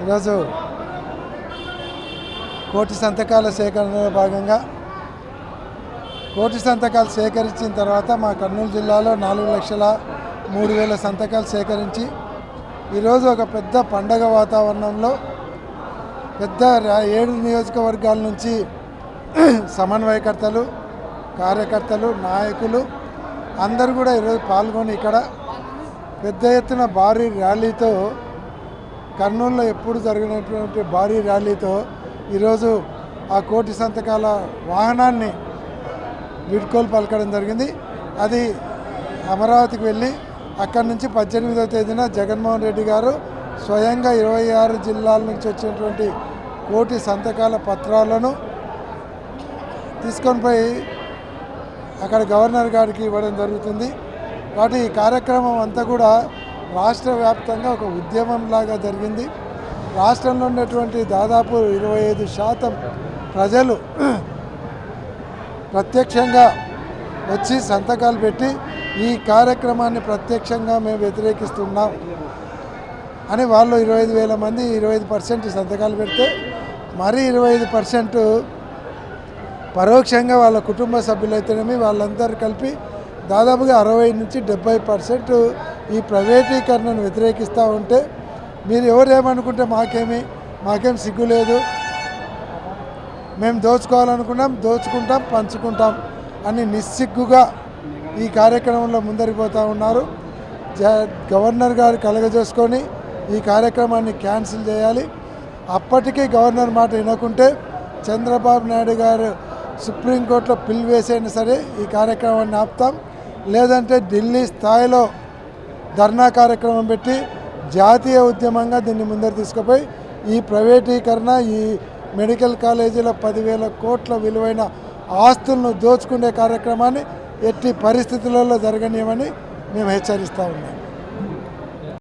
ఈరోజు కోటి సంతకాల సేకరణలో భాగంగా కోటి సంతకాలు సేకరించిన తర్వాత మా కర్నూలు జిల్లాలో నాలుగు లక్షల మూడు వేల సంతకాలు సేకరించి ఈరోజు ఒక పెద్ద పండగ వాతావరణంలో పెద్ద ఏడు నియోజకవర్గాల నుంచి సమన్వయకర్తలు కార్యకర్తలు నాయకులు అందరూ కూడా ఈరోజు పాల్గొని ఇక్కడ పెద్ద ఎత్తున భారీ ర్యాలీతో కర్నూలులో ఎప్పుడు జరిగినటువంటి భారీ ర్యాలీతో ఈరోజు ఆ కోటి సంతకాల వాహనాన్ని వీడ్కోలు పలకడం జరిగింది. అది అమరావతికి వెళ్ళి అక్కడి నుంచి పద్దెనిమిదవ తేదీన జగన్మోహన్ రెడ్డి గారు స్వయంగా ఇరవై ఆరు జిల్లాల నుంచి వచ్చినటువంటి కోటి సంతకాల పత్రాలను తీసుకొని పోయి అక్కడ గవర్నర్ గారికి ఇవ్వడం జరుగుతుంది. కాబట్టి ఈ కార్యక్రమం అంతా కూడా రాష్ట్ర వ్యాప్తంగా ఒక ఉద్యమంలాగా జరిగింది. రాష్ట్రంలో ఉన్నటువంటి దాదాపు ఇరవై ఐదు శాతం ప్రజలు ప్రత్యక్షంగా వచ్చి సంతకాలు పెట్టి ఈ కార్యక్రమాన్ని ప్రత్యక్షంగా మేము వ్యతిరేకిస్తున్నాం అని వాళ్ళు ఇరవై ఐదు వేల మంది ఇరవై ఐదు పర్సెంట్ సంతకాలు పెడితే మరీ ఇరవై ఐదు పర్సెంట్ పరోక్షంగా వాళ్ళ కుటుంబ సభ్యులైతేనేమి వాళ్ళందరూ కలిపి దాదాపుగా అరవై నుంచి డెబ్బై పర్సెంట్ ఈ ప్రైవేటీకరణను వ్యతిరేకిస్తూ ఉంటే మీరు ఎవరేమనుకుంటే మాకేమి మాకేం సిగ్గు లేదు. మేము దోచుకోవాలనుకున్నాం దోచుకుంటాం పంచుకుంటాం అని నిస్సిగ్గుగా ఈ కార్యక్రమంలో ముందరిపోతూ ఉన్నారు. జ గవర్నర్ గారు కలగజేసుకొని ఈ కార్యక్రమాన్ని క్యాన్సిల్ చేయాలి. అప్పటికీ గవర్నర్ మాట వినకుంటే చంద్రబాబు నాయుడు గారు సుప్రీంకోర్టులో పిల్ వేసైనా సరే ఈ కార్యక్రమాన్ని ఆపుతాం. లేదంటే ఢిల్లీ స్థాయిలో ధర్నా కార్యక్రమం పెట్టి జాతీయ ఉద్యమంగా దీన్ని ముందరు తీసుకుపోయి ఈ ప్రైవేటీకరణ ఈ మెడికల్ కాలేజీలో పదివేల కోట్ల విలువైన ఆస్తులను దోచుకునే కార్యక్రమాన్ని ఎట్టి పరిస్థితులలో జరగనీయమని మేము హెచ్చరిస్తూ ఉన్నాం.